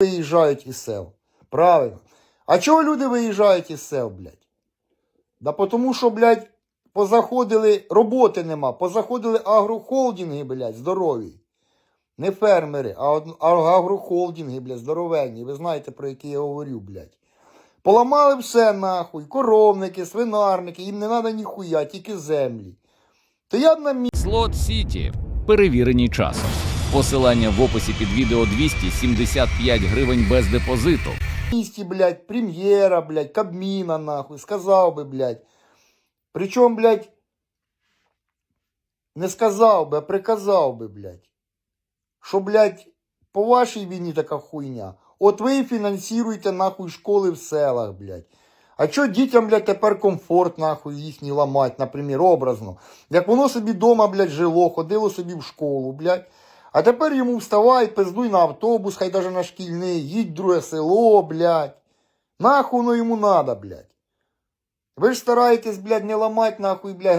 виїжджають із сел. Правильно. А чого люди виїжджають із сел, блядь? Да тому що, блядь, позаходили, роботи нема, позаходили агрохолдинги, блядь, здорові. Не фермери, а, агрохолдинги, блядь, здоровенні. Ви знаєте, про які я говорю, блядь. Поламали все нахуй, коровники, свинарники, їм не треба ніхуя, тільки землі. То я б на мі- Слот Сіті перевірені часом. Посилання в описі під відео 275 гривень без депозиту. місті, блядь, прем'єра, блядь, Кабміна, нахуй, сказав би, блядь. Причому, блядь, не сказав би, а приказав би, блядь. Що, блядь, по вашій війні така хуйня. От ви фінансуєте, нахуй, школи в селах, блядь. А чо дітям, блядь, тепер комфорт, нахуй, їхній ламать, наприклад, образно. Як воно собі дома, блядь, жило, ходило собі в школу, блядь. А тепер йому вставай, пиздуй на автобус, хай даже на шкільний, їдь в друге село, блядь. Нахуй воно йому надо, блядь. Ви ж стараєтесь, блядь, не ламати, нахуй, блядь,